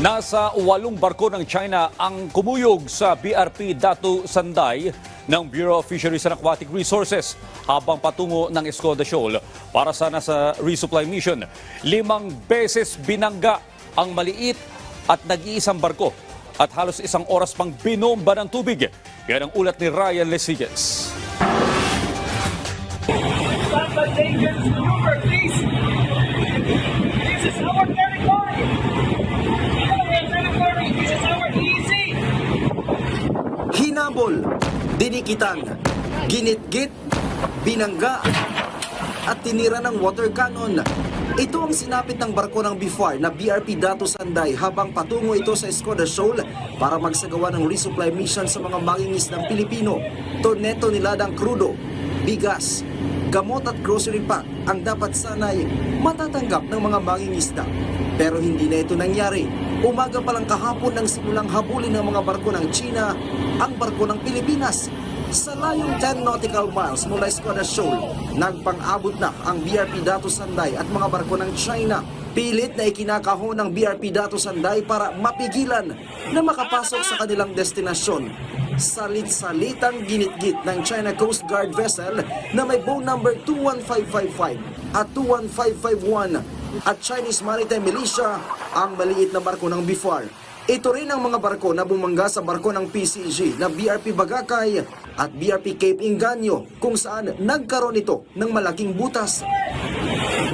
Nasa walong barko ng China ang kumuyog sa BRP Datu Sanday ng Bureau of Fisheries and Aquatic Resources habang patungo ng Escoda Shoal para sana sa resupply mission. Limang beses binangga ang maliit at nag-iisang barko at halos isang oras pang binomba ng tubig. Yan ang ulat ni Ryan please. This is. Our territory. This is our easy. Hinabol, dinikitan, ginitgit, binangga, at tinira ng water cannon. Ito ang sinapit ng barko ng BIFAR na BRP Dato Sanday habang patungo ito sa Escoda Shoal para magsagawa ng resupply mission sa mga mangingis ng Pilipino. Toneto niladang krudo, bigas, gamot at grocery pack ang dapat sanay matatanggap ng mga mangingisda. Pero hindi na ito nangyari. Umaga pa lang kahapon nang simulang habulin ng mga barko ng China ang barko ng Pilipinas. Sa layong 10 nautical miles mula Escoda Shoal, nagpang-abot na ang BRP Dato Sanday at mga barko ng China. Pilit na ikinakahon ng BRP Dato Sanday para mapigilan na makapasok sa kanilang destinasyon. Salit-salitang ginitgit ng China Coast Guard vessel na may bow number 21555 at 21551 at Chinese Maritime Militia ang maliit na barko ng BIFAR. Ito rin ang mga barko na bumangga sa barko ng PCG na BRP Bagakay at BRP Cape Inganyo kung saan nagkaroon ito ng malaking butas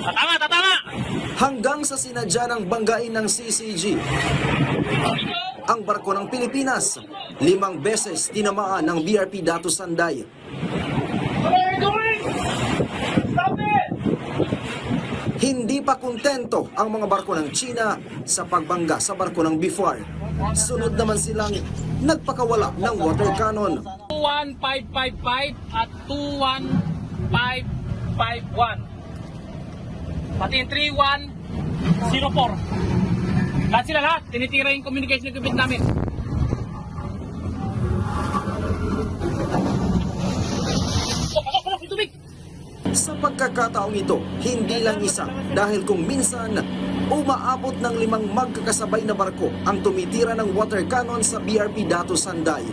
Tatama, tatama. hanggang sa sinadya ng banggain ng CCG. Ang barko ng Pilipinas, limang beses tinamaan ng BRP Dato Sanday. Hindi pa kontento ang mga barko ng China sa pagbangga sa barko ng BIFAR. Sunod naman silang nagpakawala ng water cannon. 21555 at 21551. Pati yung 3104. Lahat sila lahat. Tinitira yung communication equipment namin. Oh. Sa pagkakataong ito, hindi lang isa dahil kung minsan umaabot ng limang magkakasabay na barko ang tumitira ng water cannon sa BRP Dato Sanday.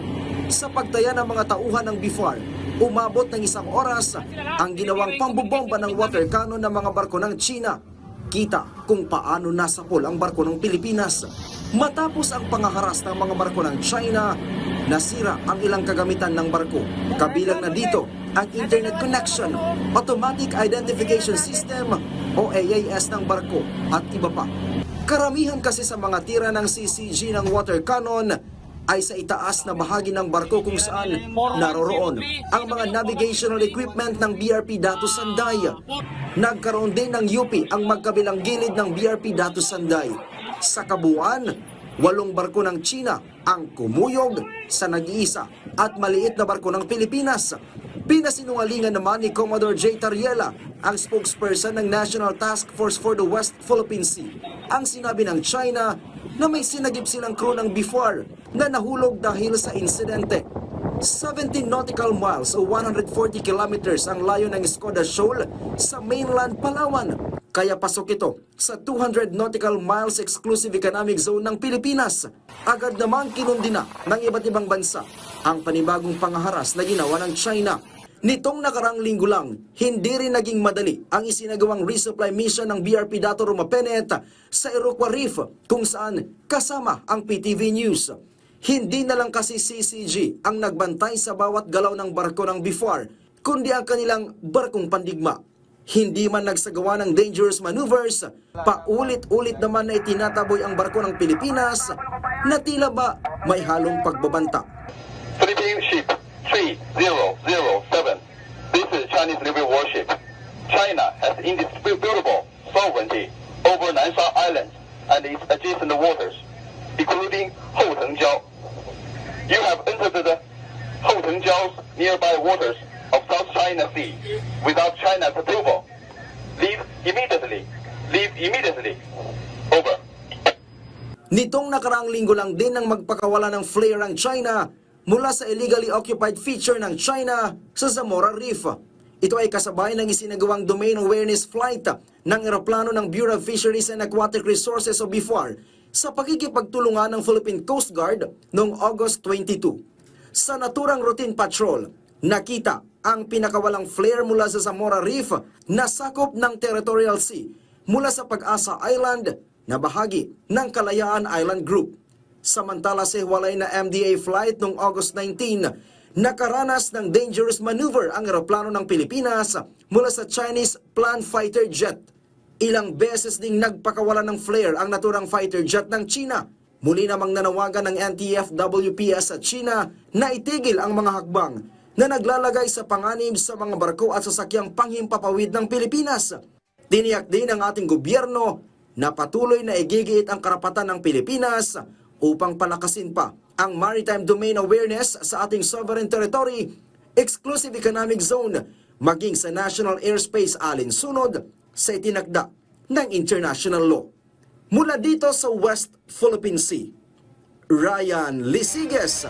Sa pagtaya ng mga tauhan ng BIFAR, umabot ng isang oras ang ginawang pambubomba ng water cannon ng mga barko ng China. Kita kung paano nasapol ang barko ng Pilipinas. Matapos ang pangaharas ng mga barko ng China, nasira ang ilang kagamitan ng barko. Kabilang na dito ang internet connection, automatic identification system o AAS ng barko at iba pa. Karamihan kasi sa mga tira ng CCG ng water cannon ay sa itaas na bahagi ng barko kung saan naroroon ang mga navigational equipment ng BRP Dato Sanday. Nagkaroon din ng UP ang magkabilang gilid ng BRP Dato Sanday. Sa kabuuan, walong barko ng China ang kumuyog sa nag-iisa at maliit na barko ng Pilipinas. Pinasinungalingan naman ni Commodore J. Tariela, ang spokesperson ng National Task Force for the West Philippine Sea. Ang sinabi ng China na may sinagip silang crew ng BIFAR na nahulog dahil sa insidente. 17 nautical miles o 140 kilometers ang layo ng Escoda Shoal sa mainland Palawan. Kaya pasok ito sa 200 nautical miles exclusive economic zone ng Pilipinas. Agad namang kinundi na ng iba't ibang bansa ang panibagong pangaharas na ginawa ng China. Nitong nakarang linggo lang, hindi rin naging madali ang isinagawang resupply mission ng BRP Dato Rumapenet sa Iroquois Reef kung saan kasama ang PTV News. Hindi na lang kasi CCG ang nagbantay sa bawat galaw ng barko ng BIFAR, kundi ang kanilang barkong pandigma. Hindi man nagsagawa ng dangerous maneuvers, paulit-ulit naman na itinataboy ang barko ng Pilipinas na tila ba may halong pagbabanta. Philippine ship 3007. This is Chinese Navy warship. China has indisputable sovereignty over Nansha Island and its adjacent waters, including Houtengjiao. You have entered the Houtengjiao's nearby waters of South China Sea without China's approval. Immediately. Leave immediately. Over. Nitong nakaraang linggo lang din nang magpakawala ng flare ang China mula sa illegally occupied feature ng China sa Zamora Reef. Ito ay kasabay ng isinagawang domain awareness flight ng eroplano ng Bureau of Fisheries and Aquatic Resources o BIFAR sa pakikipagtulungan ng Philippine Coast Guard noong August 22. Sa naturang routine patrol, nakita ang pinakawalang flare mula sa Zamora Reef na sakop ng Territorial Sea mula sa Pag-asa Island na bahagi ng Kalayaan Island Group. Samantala sa hiwalay na MDA flight noong August 19, nakaranas ng dangerous maneuver ang eroplano ng Pilipinas mula sa Chinese Plan Fighter Jet. Ilang beses ding nagpakawala ng flare ang naturang fighter jet ng China. Muli namang nanawagan ng NTF-WPS sa China na itigil ang mga hakbang na naglalagay sa panganib sa mga barko at sasakyang panghimpapawid ng Pilipinas. Tiniyak din ng ating gobyerno na patuloy na igigiit ang karapatan ng Pilipinas upang palakasin pa ang maritime domain awareness sa ating sovereign territory, exclusive economic zone, maging sa national airspace alinsunod sa itinakda ng international law. Mula dito sa West Philippine Sea, Ryan Lisiges